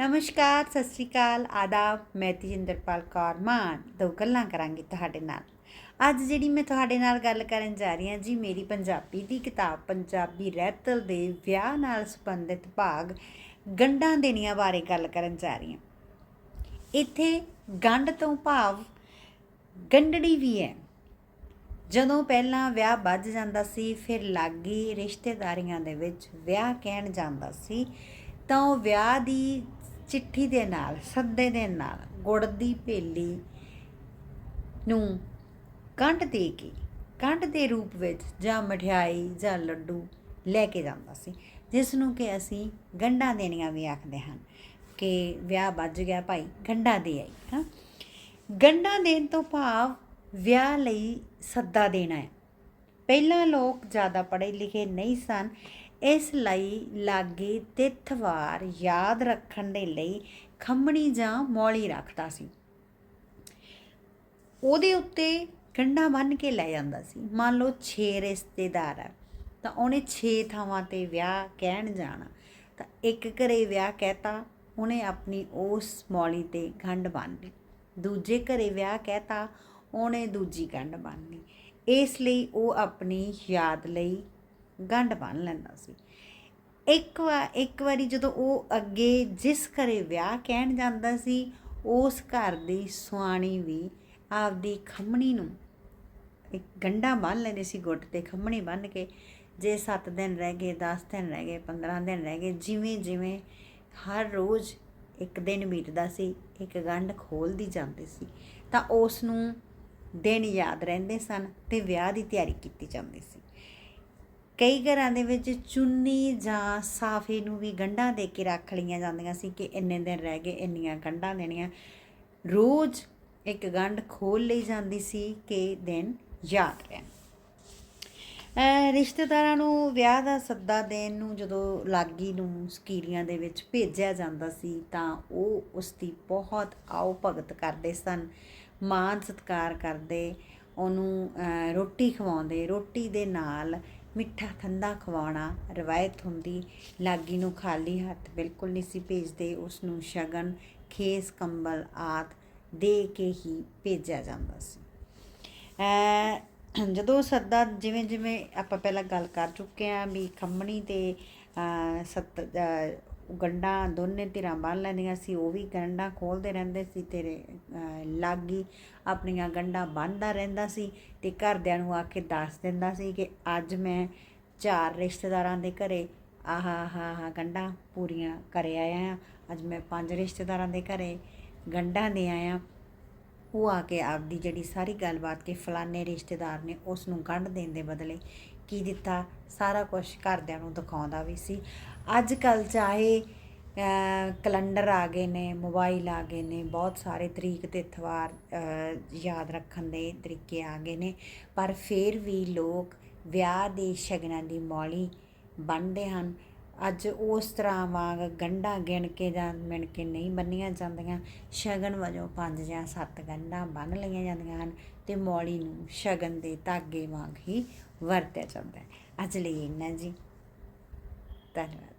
ਨਮਸਕਾਰ, ਸਤਿ ਸ੍ਰੀ ਅਕਾਲ। ਆਦਾਬ, ਮੈਂ ਤੇਜਿੰਦਰਪਾਲ ਕੌਰ ਮਾਨ। ਦੋ ਗੱਲਾਂ ਕਰਾਂਗੀ ਤੁਹਾਡੇ ਨਾਲ। ਅੱਜ ਜਿਹੜੀ ਮੈਂ ਤੁਹਾਡੇ ਨਾਲ ਗੱਲ ਕਰਨ ਜਾ ਰਹੀ ਹਾਂ ਜੀ, ਮੇਰੀ ਪੰਜਾਬੀ ਦੀ ਕਿਤਾਬ, ਪੰਜਾਬੀ ਰਹਿਤਲ ਦੇ ਵਿਆਹ ਨਾਲ ਸੰਬੰਧਿਤ ਭਾਗ, ਗੰਢਾਂ ਦੇਣੀਆਂ ਬਾਰੇ ਗੱਲ ਕਰਨ ਜਾ ਰਹੀ ਹਾਂ। ਇੱਥੇ ਗੰਢ ਤੋਂ ਭਾਵ ਗੰਢੜੀ ਵੀ ਹੈ। ਜਦੋਂ ਪਹਿਲਾਂ ਵਿਆਹ ਵੱਜ ਜਾਂਦਾ ਸੀ, ਫਿਰ ਲਾਗੀ ਰਿਸ਼ਤੇਦਾਰੀਆਂ ਦੇ ਵਿੱਚ ਵਿਆਹ ਕਹਿਣ ਜਾਂਦਾ ਸੀ, ਤਾਂ ਉਹ ਵਿਆਹ ਦੀ ਚਿੱਠੀ ਦੇ ਨਾਲ, ਸੱਦੇ ਦੇ ਨਾਲ, ਗੁੜ ਦੀ ਭੇਲੀ ਨੂੰ ਕੰਢ ਦੇ ਕੇ, ਕੰਢ ਦੇ ਰੂਪ ਵਿੱਚ ਜਾਂ ਮਠਿਆਈ ਜਾਂ ਲੱਡੂ ਲੈ ਕੇ ਜਾਂਦਾ ਸੀ, ਜਿਸ ਨੂੰ ਕਿ ਅਸੀਂ ਗੰਢਾਂ ਦੇਣੀਆਂ ਵੀ ਆਖਦੇ ਹਨ ਕਿ ਵਿਆਹ ਵੱਜ ਗਿਆ ਭਾਈ, ਗੰਢਾਂ ਦੇ ਆਈ, ਹਾਂ। ਗੰਢਾਂ ਦੇਣ ਤੋਂ ਭਾਵ ਵਿਆਹ ਲਈ ਸੱਦਾ ਦੇਣਾ ਹੈ। ਪਹਿਲਾਂ ਲੋਕ ਜ਼ਿਆਦਾ ਪੜ੍ਹੇ ਲਿਖੇ ਨਹੀਂ ਸਨ, ਇਸ ਲਈ ਲਾਗੇ ਤਿੱਥਵਾਰ ਯਾਦ ਰੱਖਣ ਦੇ ਲਈ ਖੰਮਣੀ ਜਾਂ ਮੌਲੀ ਰੱਖਦਾ ਸੀ। ਉਹਦੇ ਉੱਤੇ ਗੰਢਾ ਬੰਨ ਕੇ ਲੈ ਜਾਂਦਾ ਸੀ। ਮੰਨ ਲਓ 6 ਰਿਸ਼ਤੇਦਾਰ ਆ, ਤਾਂ ਉਹਨੇ 6 ਥਾਵਾਂ ਤੇ ਵਿਆਹ ਕਹਿਣ ਜਾਣਾ। ਤਾਂ ਇੱਕ ਘਰੇ ਵਿਆਹ ਕਹਿਤਾ, ਉਹਨੇ ਆਪਣੀ ਉਸ ਮੌਲੀ ਤੇ ਗੰਢ ਬੰਨ੍ਹੀ ਦੂਜੇ ਘਰੇ ਵਿਆਹ ਕਹਿਤਾ, ਉਹਨੇ ਦੂਜੀ ਗੰਢ ਬੰਨ੍ਹੀ ਇਸ ਲਈ ਉਹ ਆਪਣੀ ਯਾਦ ਲਈ ਗੰਢ ਬੰਨ ਲੈਂਦਾ ਸੀ। ਇੱਕ ਵਾਰ ਇੱਕ ਵਾਰੀ ਜਦੋਂ ਉਹ ਅੱਗੇ ਜਿਸ ਘਰੇ ਵਿਆਹ ਕਹਿਣ ਜਾਂਦਾ ਸੀ, ਉਸ ਘਰ ਦੀ ਸੁਆਣੀ ਵੀ ਆਪਦੀ ਖੰਮਣੀ ਨੂੰ ਇੱਕ ਗੰਢਾ ਬੰਨ ਲੈਂਦੇ ਸੀ ਗੁੱਟ ਤੇ, ਖੰਮਣੀ ਬੰਨ ਕੇ ਜੇ 7 ਦਿਨ ਰਹਿ ਗਏ 10 ਦਿਨ ਰਹਿ ਗਏ 15 ਦਿਨ ਰਹਿ ਗਏ, ਜਿਵੇਂ ਜਿਵੇਂ ਹਰ ਰੋਜ਼ ਇੱਕ ਦਿਨ ਬੀਤਦਾ ਸੀ, ਇੱਕ ਗੰਢ ਖੋਲਦੀ ਜਾਂਦੀ ਸੀ, ਤਾਂ ਉਸ ਨੂੰ ਦਿਨ ਯਾਦ ਰਹਿੰਦੇ ਸਨ ਤੇ ਵਿਆਹ ਦੀ ਤਿਆਰੀ ਕੀਤੀ ਜਾਂਦੀ ਸੀ। ਕਈ ਘਰਾਂ ਦੇ ਵਿੱਚ ਚੁੰਨੀ ਜਾਂ ਸਾਫੇ ਨੂੰ ਵੀ ਗੰਢਾਂ ਦੇ ਕੇ ਰੱਖ ਲਈਆਂ ਜਾਂਦੀਆਂ ਸੀ ਕਿ ਇੰਨੇ ਦਿਨ ਰਹਿ ਗਏ, ਇੰਨੀਆਂ ਗੰਢਾਂ ਦੇਣੀਆਂ। ਰੋਜ਼ ਇੱਕ ਗੰਢ ਖੋਲ ਲਈ ਜਾਂਦੀ ਸੀ ਕਿ ਦਿਨ ਯਾਦ ਰਹਿਣ। ਰਿਸ਼ਤੇਦਾਰਾਂ ਨੂੰ ਵਿਆਹ ਦਾ ਸੱਦਾ ਦੇਣ ਨੂੰ ਜਦੋਂ ਲਾਗੀ ਨੂੰ ਸਕੀਰੀਆਂ ਦੇ ਵਿੱਚ ਭੇਜਿਆ ਜਾਂਦਾ ਸੀ ਤਾਂ ਉਹ ਉਸ ਦੀ ਬਹੁਤ ਆਓ ਭਗਤ ਕਰਦੇ ਸਨ। ਮਾਣ ਸਤਿਕਾਰ ਕਰਦੇ ਉਹਨੂੰ ਰੋਟੀ ਖਵਾਉਂਦੇ ਰੋਟੀ ਦੇ ਨਾਲ ਮਿੱਠਾ ਠੰਡਾ ਖਵਾਉਣਾ ਰਵਾਇਤ ਹੁੰਦੀ। ਲਾਗੀ ਨੂੰ ਖਾਲੀ ਹੱਥ ਬਿਲਕੁਲ ਨਹੀਂ ਸੀ ਭੇਜਦੇ ਉਸ ਨੂੰ ਸ਼ਗਨ ਖੇਸ ਕੰਬਲ ਆਦ ਦੇ ਕੇ ਹੀ ਭੇਜਿਆ ਜਾਂਦਾ ਸੀ। ਜਦੋਂ ਸੱਦਾ ਜਿਵੇਂ ਜਿਵੇਂ ਆਪਾਂ ਪਹਿਲਾਂ ਗੱਲ ਕਰ ਚੁੱਕੇ ਆ ਵੀ ਖੰਮਣੀ ਤੇ ਅ, ਸੱਤ ਗੰਢਾਂ ਦੋਨੇ ਧਿਰਾਂ ਬੰਨ ਲੈਂਦੀਆਂ ਸੀ, ਉਹ ਵੀ ਗੰਢਾਂ ਖੋਲਦੇ ਰਹਿੰਦੇ ਸੀ ਤੇਰੇ ਲਾਗੀ ਆਪਣੀਆਂ ਗੰਢਾਂ ਬੰਨਦਾ ਰਹਿੰਦਾ ਸੀ ਤੇ ਘਰਦਿਆਂ ਨੂੰ ਆ ਕੇ ਦੱਸ ਦਿੰਦਾ ਸੀ ਕਿ ਅੱਜ ਮੈਂ ਚਾਰ ਰਿਸ਼ਤੇਦਾਰਾਂ ਦੇ ਘਰੇ ਆਹਾ, ਆਹ ਆਹ ਗੰਢਾਂ ਪੂਰੀਆਂ ਕਰ ਆਇਆ ਆ। ਅੱਜ ਮੈਂ ਪੰਜ ਰਿਸ਼ਤੇਦਾਰਾਂ ਦੇ ਘਰੇ ਗੰਢਾਂ ਦੇ ਆਇਆ ਉਹ ਆ ਕੇ ਆਪਦੀ ਜਿਹੜੀ ਸਾਰੀ ਗੱਲਬਾਤ ਕਿ ਫਲਾਣੇ ਰਿਸ਼ਤੇਦਾਰ ਨੇ ਉਸ ਨੂੰ ਗੰਢ ਦੇਣ ਦੇ ਬਦਲੇ ਕੀ ਦਿੱਤਾ? ਸਾਰਾ ਕੁਝ ਘਰਦਿਆਂ ਨੂੰ ਦਿਖਾਉਂਦਾ ਵੀ ਸੀ। ਅੱਜ ਕੱਲ ਚਾਹੇ ਕੈਲੰਡਰ ਆ ਗਏ ਨੇ, ਮੋਬਾਈਲ ਆ ਗਏ ਨੇ, ਬਹੁਤ ਸਾਰੇ ਤਰੀਕ ਤੇ ਇਤਵਾਰ ਯਾਦ ਰੱਖਣ ਦੇ ਤਰੀਕੇ ਆ ਗਏ ਨੇ, ਪਰ ਫਿਰ ਵੀ ਲੋਕ ਵਿਆਹ ਦੇ ਸ਼ਗਨਾਂ ਦੀ ਮੌਲੀ ਬਣਦੇ ਹਨ। ਅੱਜ ਉਸ ਤਰ੍ਹਾਂ ਵਾਂਗ ਗੰਢਾਂ ਗਿਣ ਕੇ ਜਾਂ ਮਿਣ ਕੇ ਨਹੀਂ ਬੰਨੀਆਂ ਜਾਂਦੀਆਂ, ਸ਼ਗਨ ਵਜੋਂ ਪੰਜ ਜਾਂ ਸੱਤ ਗੰਢਾਂ ਬੰਨ ਲਈਆਂ ਜਾਂਦੀਆਂ ਹਨ ਤੇ ਮੌਲੀ ਨੂੰ ਸ਼ਗਨ ਦੇ ਧਾਗੇ ਵਾਂਗ ਹੀ ਵਰਤਿਆ ਜਾਂਦਾ ਹੈ। ਅੱਜ ਲਈ ਇੰਨਾ ਜੀ। ਧੰਨਵਾਦ।